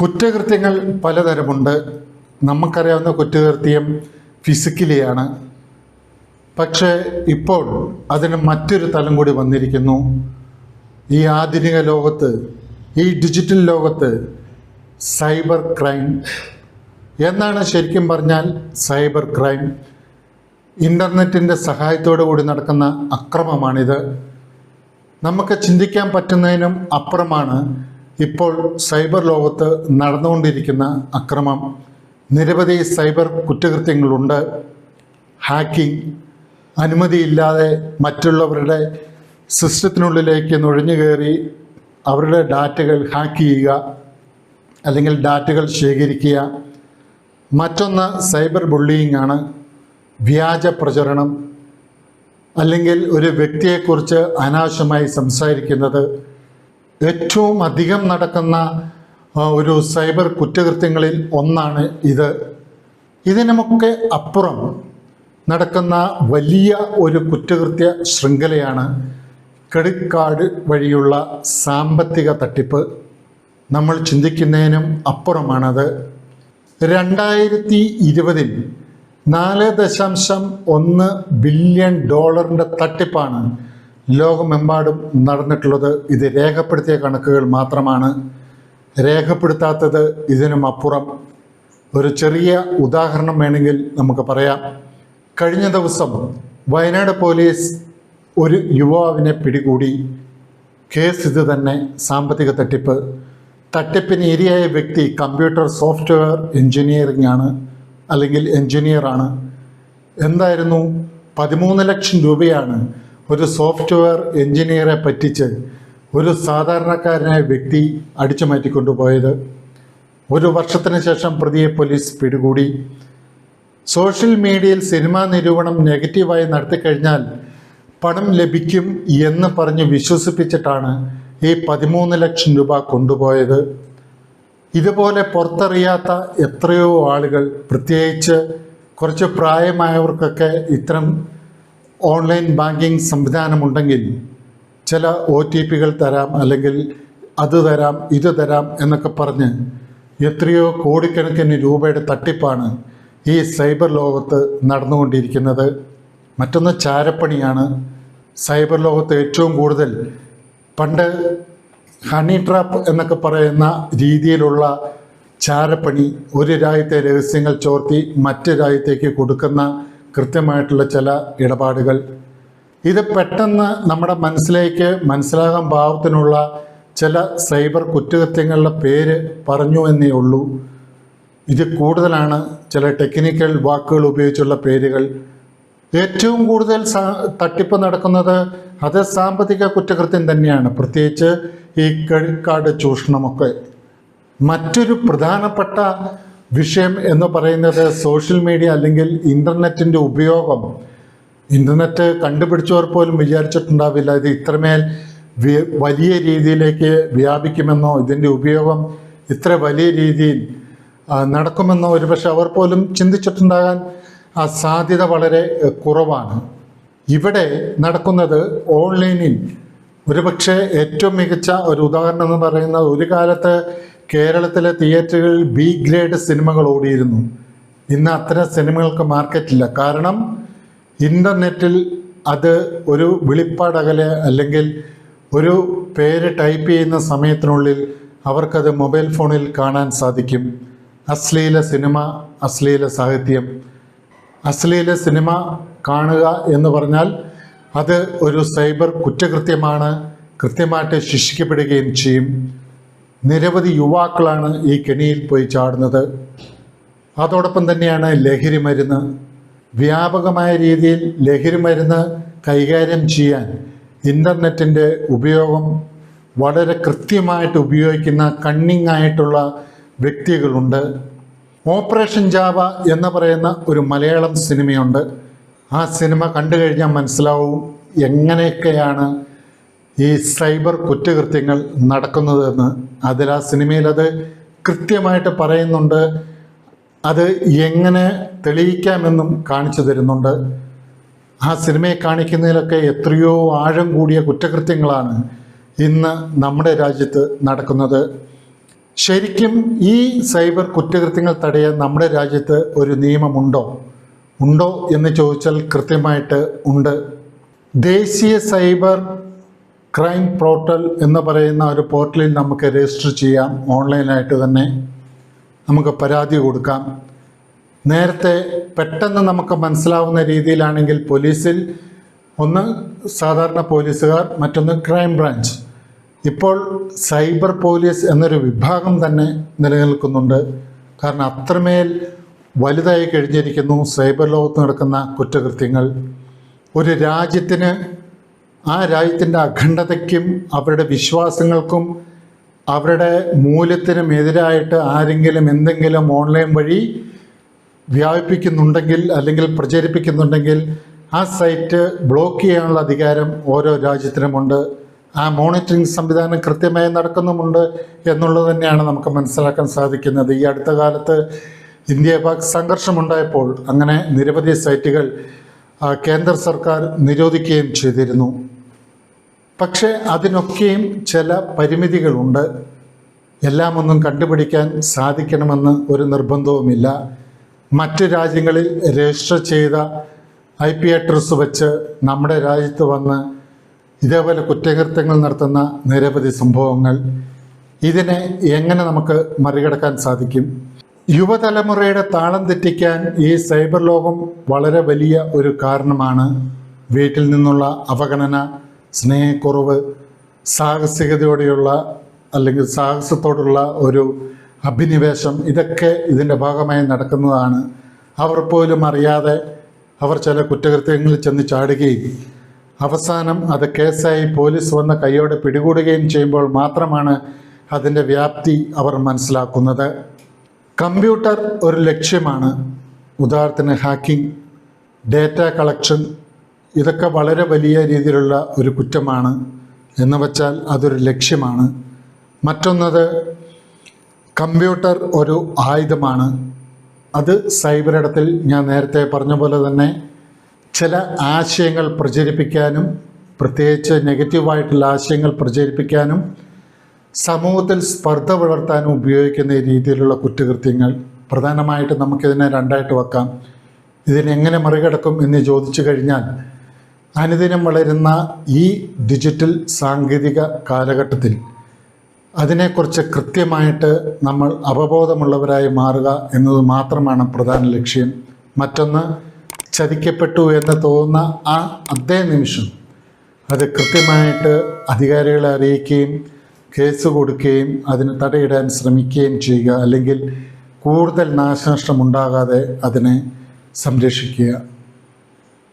കുറ്റകൃത്യങ്ങൾ പലതരമുണ്ട്. നമുക്കറിയാവുന്ന കുറ്റകൃത്യം ഫിസിക്കലിയാണ്. പക്ഷേ ഇപ്പോൾ അതിന് മറ്റൊരു തലം കൂടി വന്നിരിക്കുന്നു. ഈ ആധുനിക ലോകത്ത് ഈ ഡിജിറ്റൽ ലോകത്ത് സൈബർ ക്രൈം. എന്നാണ് ശരിക്കും പറഞ്ഞാൽ സൈബർ ക്രൈം. ഇന്റർനെറ്റിന്റെ സഹായത്തോടു കൂടി നടക്കുന്ന അക്രമമാണിത്. നമുക്ക് ചിന്തിക്കാൻ പറ്റുന്നതിനും അപ്പുറമാണ് ഇപ്പോൾ സൈബർ ലോകത്ത് നടന്നുകൊണ്ടിരിക്കുന്ന അക്രമം. നിരവധി സൈബർ കുറ്റകൃത്യങ്ങളുണ്ട്. ഹാക്കിംഗ് അനുമതിയില്ലാതെ മറ്റുള്ളവരുടെ സിസ്റ്റത്തിനുള്ളിലേക്ക് നുഴഞ്ഞു കയറി അവരുടെ ഡാറ്റകൾ ഹാക്ക് ചെയ്യുക അല്ലെങ്കിൽ ഡാറ്റകൾ ശേഖരിക്കുക. മറ്റൊന്ന് സൈബർ ബുള്ളിയിങ് ആണ് വ്യാജ പ്രചരണം അല്ലെങ്കിൽ ഒരു വ്യക്തിയെക്കുറിച്ച് അനാവശ്യമായി സംസാരിക്കുന്നത്. ഏറ്റവും അധികം നടക്കുന്ന ഒരു സൈബർ കുറ്റകൃത്യങ്ങളിൽ ഒന്നാണ് ഇത്. ഇതിനുമൊക്കെ അപ്പുറം നടക്കുന്ന വലിയ ഒരു കുറ്റകൃത്യ ശൃംഖലയാണ് ക്രെഡിറ്റ് കാർഡ് വഴിയുള്ള സാമ്പത്തിക തട്ടിപ്പ്. നമ്മൾ ചിന്തിക്കുന്നതിനും അപ്പുറമാണത്. രണ്ടായിരത്തി ഇരുപതിൽ നാല് ദശാംശം ഒന്ന് ബില്യൺ ഡോളറിന്റെ തട്ടിപ്പാണ് ലോകമെമ്പാടും നടന്നിട്ടുള്ളത് ഇത് രേഖപ്പെടുത്തിയ കണക്കുകൾ മാത്രമാണ്. രേഖപ്പെടുത്താത്തത് ഇതിനും അപ്പുറം. ഒരു ചെറിയ ഉദാഹരണം വേണമെങ്കിൽ നമുക്ക് പറയാം. കഴിഞ്ഞ ദിവസം വയനാട് പോലീസ് ഒരു യുവാവിനെ പിടികൂടി. കേസ് ഇത് തന്നെ സാമ്പത്തിക തട്ടിപ്പ്. തട്ടിപ്പിന് ഇരയായ വ്യക്തി കമ്പ്യൂട്ടർ സോഫ്റ്റ്വെയർ എഞ്ചിനീയറിംഗ് ആണ് അല്ലെങ്കിൽ എഞ്ചിനീയറാണ്. എന്തായിരുന്നു? പതിമൂന്ന് ലക്ഷം രൂപയാണ് ഒരു സോഫ്റ്റ്വെയർ എഞ്ചിനീയറെ പറ്റിച്ച് ഒരു സാധാരണക്കാരനായ വ്യക്തി അടിച്ചു മാറ്റിക്കൊണ്ടുപോയത്. ഒരു വർഷത്തിന് ശേഷം പ്രതിയെ പോലീസ് പിടികൂടി. സോഷ്യൽ മീഡിയയിൽ സിനിമാ നിരൂപണം നെഗറ്റീവായി നടത്തിക്കഴിഞ്ഞാൽ പണം ലഭിക്കും എന്ന് പറഞ്ഞ് വിശ്വസിപ്പിച്ചിട്ടാണ് ഈ പതിമൂന്ന് ലക്ഷം രൂപ കൊണ്ടുപോയത്. ഇതുപോലെ പുറത്തറിയാത്ത എത്രയോ ആളുകൾ പ്രത്യേകിച്ച് കുറച്ച് പ്രായമായവർക്കൊക്കെ ഇത്തരം ഓൺലൈൻ ബാങ്കിങ് സംവിധാനമുണ്ടെങ്കിൽ ചില ഒ ടി പികൾ തരാം അല്ലെങ്കിൽ അത് തരാം ഇത് തരാം എന്നൊക്കെ പറഞ്ഞ് എത്രയോ കോടിക്കണക്കിന് രൂപയുടെ തട്ടിപ്പാണ് ഈ സൈബർ ലോകത്ത് നടന്നുകൊണ്ടിരിക്കുന്നത്. മറ്റൊന്ന് ചാരപ്പണിയാണ്. സൈബർ ലോകത്ത് ഏറ്റവും കൂടുതൽ പണ്ട് ഹണി ട്രാപ്പ് എന്നൊക്കെ പറയുന്ന രീതിയിലുള്ള ചാരപ്പണി ഒരു രാജ്യത്തെ രഹസ്യങ്ങൾ ചോർത്തി മറ്റു രാജ്യത്തേക്ക് കൊടുക്കുന്ന കൃത്യമായിട്ടുള്ള ചില ഇടപാടുകൾ. ഇത് പെട്ടെന്ന് നമ്മുടെ മനസ്സിലേക്ക് മനസ്സിലാകാൻ പാകത്തിനുള്ള ചില സൈബർ കുറ്റകൃത്യങ്ങളുടെ പേര് പറഞ്ഞു എന്നേ ഉള്ളൂ. ഇത് കൂടുതലാണ് ചില ടെക്നിക്കൽ വാക്കുകൾ ഉപയോഗിച്ചുള്ള പേരുകൾ. ഏറ്റവും കൂടുതൽ തട്ടിപ്പ് നടക്കുന്നത് അത് സാമ്പത്തിക കുറ്റകൃത്യം തന്നെയാണ്. പ്രത്യേകിച്ച് ഈ ക്രെഡിറ്റ് കാർഡ് ചൂഷണമൊക്കെ. മറ്റൊരു പ്രധാനപ്പെട്ട വിഷയം എന്ന് പറയുന്നത് സോഷ്യൽ മീഡിയ അല്ലെങ്കിൽ ഇന്റർനെറ്റിന്റെ ഉപയോഗം. ഇന്റർനെറ്റ് കണ്ടുപിടിച്ചവർ പോലും വിചാരിച്ചിട്ടുണ്ടാവില്ല. ഇത് ഇത്രമേൽ വലിയ രീതിയിലേക്ക് വ്യാപിക്കുമെന്നോ ഇതിന്റെ ഉപയോഗം ഇത്ര വലിയ രീതിയിൽ നടക്കുമെന്നോ ഒരുപക്ഷെ അവർ പോലും ചിന്തിച്ചിട്ടുണ്ടാകാൻ ആ സാധ്യത വളരെ കുറവാണ്. ഇവിടെ നടക്കുന്നത് ഓൺലൈനിൽ ഒരുപക്ഷെ ഏറ്റവും മികച്ച ഒരു ഉദാഹരണം എന്ന് പറയുന്നത് ഒരു കാലത്ത് കേരളത്തിലെ തിയേറ്ററുകളിൽ ബി ഗ്രേഡ് സിനിമകൾ ഓടിയിരുന്നു. ഇന്ന് അത്തരം സിനിമകൾക്ക് മാർക്കറ്റില്ല കാരണം ഇന്റർനെറ്റിൽ അത് ഒരു വെളിപ്പാടകലെ അല്ലെങ്കിൽ ഒരു പേര് ടൈപ്പ് ചെയ്യുന്ന സമയത്തിനുള്ളിൽ അവർക്കത് മൊബൈൽ ഫോണിൽ കാണാൻ സാധിക്കും. അശ്ലീല സിനിമ അശ്ലീല സാഹിത്യം. അശ്ലീല സിനിമ കാണുക എന്ന് പറഞ്ഞാൽ അത് ഒരു സൈബർ കുറ്റകൃത്യമാണ്. കൃത്യമായിട്ട് ശിക്ഷിക്കപ്പെടുകയും ചെയ്യും. നിരവധി യുവാക്കളാണ് ഈ കെണിയിൽ പോയി ചാടുന്നത്. അതോടൊപ്പം തന്നെയാണ് ലഹരി മരുന്ന്. വ്യാപകമായ രീതിയിൽ ലഹരി മരുന്ന് കൈകാര്യം ചെയ്യാൻ ഇന്റർനെറ്റിന്റെ ഉപയോഗം വളരെ കൃത്യമായിട്ട് ഉപയോഗിക്കുന്ന കണ്ണിങ് ആയിട്ടുള്ള വ്യക്തികളുണ്ട്. ഓപ്പറേഷൻ ജാവ എന്ന് പറയുന്ന ഒരു മലയാളം സിനിമയുണ്ട്. ആ സിനിമ കണ്ടു കഴിഞ്ഞാൽ മനസ്സിലാവും എങ്ങനെയൊക്കെയാണ് ഈ സൈബർ കുറ്റകൃത്യങ്ങൾ നടക്കുന്നതെന്ന് അതിൽ ആ സിനിമയിൽ അത് കൃത്യമായിട്ട് പറയുന്നുണ്ട്. അത് എങ്ങനെ തെളിയിക്കാമെന്നും കാണിച്ചു തരുന്നുണ്ട്. ആ സിനിമയെ കാണിക്കുന്നതിലൊക്കെ എത്രയോ ആഴം കൂടിയ കുറ്റകൃത്യങ്ങളാണ് ഇന്ന് നമ്മുടെ രാജ്യത്ത് നടക്കുന്നത്. ശരിക്കും ഈ സൈബർ കുറ്റകൃത്യങ്ങൾ തടയാൻ നമ്മുടെ രാജ്യത്ത് ഒരു നിയമമുണ്ടോ? ഉണ്ടോ എന്ന് ചോദിച്ചാൽ കൃത്യമായിട്ട് ഉണ്ട്. ദേശീയ സൈബർ ക്രൈം പോർട്ടൽ എന്ന് പറയുന്ന ഒരു പോർട്ടലിൽ നമുക്ക് രജിസ്റ്റർ ചെയ്യാം. ഓൺലൈനായിട്ട് തന്നെ നമുക്ക് പരാതി കൊടുക്കാം. നേരത്തെ പെട്ടെന്ന് നമുക്ക് മനസ്സിലാവുന്ന രീതിയിലാണെങ്കിൽ പോലീസിൽ ഒന്ന് സാധാരണ പോലീസുകാർ മറ്റൊന്ന് ക്രൈം ബ്രാഞ്ച് ഇപ്പോൾ സൈബർ പോലീസ് എന്നൊരു വിഭാഗം തന്നെ നിലനിൽക്കുന്നുണ്ട്. കാരണം അത്രമേൽ വലുതായി കഴിഞ്ഞിരിക്കുന്നു. സൈബർ ലോകത്ത് നടക്കുന്ന കുറ്റകൃത്യങ്ങൾ. ഒരു രാജ്യത്തിന് ആ രാജ്യത്തിന്റെ അഖണ്ഡതയ്ക്കും അവരുടെ വിശ്വാസങ്ങൾക്കും അവരുടെ മൂല്യത്തിനും എതിരായിട്ട് ആരെങ്കിലും എന്തെങ്കിലും ഓൺലൈൻ വഴി വ്യാപിപ്പിക്കുന്നുണ്ടെങ്കിൽ അല്ലെങ്കിൽ പ്രചരിപ്പിക്കുന്നുണ്ടെങ്കിൽ ആ സൈറ്റ് ബ്ലോക്ക് ചെയ്യാനുള്ള അധികാരം ഓരോ രാജ്യത്തിനുമുണ്ട്. ആ മോണിറ്ററിംഗ് സംവിധാനം കൃത്യമായി നടക്കുന്നുമുണ്ട് എന്നുള്ളത് തന്നെയാണ് നമുക്ക് മനസ്സിലാക്കാൻ സാധിക്കുന്നത്. ഈ അടുത്ത കാലത്ത് ഇന്ത്യ പാക് സംഘർഷമുണ്ടായപ്പോൾ അങ്ങനെ നിരവധി സൈറ്റുകൾ കേന്ദ്ര സർക്കാർ നിരോധിക്കുകയും ചെയ്തിരുന്നു. പക്ഷേ അതിനൊക്കെയും ചില പരിമിതികളുണ്ട്. എല്ലാം ഒന്നും കണ്ടുപിടിക്കാൻ സാധിക്കണമെന്ന് ഒരു നിർബന്ധവുമില്ല. മറ്റ് രാജ്യങ്ങളിൽ രജിസ്റ്റർ ചെയ്ത ഐ പി അഡ്രസ് വെച്ച് നമ്മുടെ രാജ്യത്ത് വന്ന് ഇതേപോലെ കുറ്റകൃത്യങ്ങൾ നടത്തുന്ന നിരവധി സംഭവങ്ങൾ. ഇതിനെ എങ്ങനെ നമുക്ക് മറികടക്കാൻ സാധിക്കും? യുവതലമുറയുടെ താളം തെറ്റിക്കാൻ ഈ സൈബർ ലോകം വളരെ വലിയ ഒരു കാരണമാണ്. വീട്ടിൽ നിന്നുള്ള അവഗണന സ്നേഹക്കുറവ് സാഹസികതയോടെയുള്ള അല്ലെങ്കിൽ സാഹസത്തോടുള്ള ഒരു അഭിനിവേശം ഇതൊക്കെ ഇതിന്റെ ഭാഗമായി നടക്കുന്നതാണ്. അവർ പോലും അറിയാതെ അവർ ചില കുറ്റകൃത്യങ്ങളിൽ ചെന്ന് ചാടുകയും അവസാനം അത് കേസായി പോലീസ് വന്ന കൈയോടെ പിടികൂടുകയും ചെയ്യുമ്പോൾ മാത്രമാണ് അതിന്റെ വ്യാപ്തി അവർ മനസ്സിലാക്കുന്നത്. കമ്പ്യൂട്ടർ ഒരു ലക്ഷ്യമാണ്. ഉദാഹരണത്തിന് ഹാക്കിംഗ് ഡേറ്റ കളക്ഷൻ ഇതൊക്കെ വളരെ വലിയ രീതിയിലുള്ള ഒരു കുറ്റമാണ് എന്ന് വച്ചാൽ അതൊരു ലക്ഷ്യമാണ്. മറ്റൊന്നത് കമ്പ്യൂട്ടർ ഒരു ആയുധമാണ്. അത് സൈബർ ഇടത്തിൽ ഞാൻ നേരത്തെ പറഞ്ഞ പോലെ തന്നെ ചില ആശയങ്ങൾ പ്രചരിപ്പിക്കാനും പ്രത്യേകിച്ച് നെഗറ്റീവായിട്ടുള്ള ആശയങ്ങൾ പ്രചരിപ്പിക്കാനും സമൂഹത്തിൽ സ്പർദ്ധ വളർത്താനും ഉപയോഗിക്കുന്ന രീതിയിലുള്ള കുറ്റകൃത്യങ്ങൾ പ്രധാനമായിട്ട് നമുക്കിതിനെ രണ്ടായിട്ട് വെക്കാം. ഇതിനെങ്ങനെ മറികടക്കും എന്ന് ചോദിച്ചു കഴിഞ്ഞാൽ അനുദിനം വളരുന്ന ഈ ഡിജിറ്റൽ സാങ്കേതിക കാലഘട്ടത്തിൽ അതിനെക്കുറിച്ച് കൃത്യമായിട്ട് നമ്മൾ അവബോധമുള്ളവരായി മാറുക എന്നത് മാത്രമാണ് പ്രധാന ലക്ഷ്യം. മറ്റൊന്ന് ചതിക്കപ്പെട്ടു എന്ന് തോന്നുന്ന ആ അതേ നിമിഷം അത് കൃത്യമായിട്ട് അധികാരികളെ അറിയിക്കുകയും കേസ് കൊടുക്കുകയും അതിന് തടയിടാൻ ശ്രമിക്കുകയും ചെയ്യുക അല്ലെങ്കിൽ കൂടുതൽ നാശനഷ്ടം ഉണ്ടാകാതെ അതിനെ സംരക്ഷിക്കുക.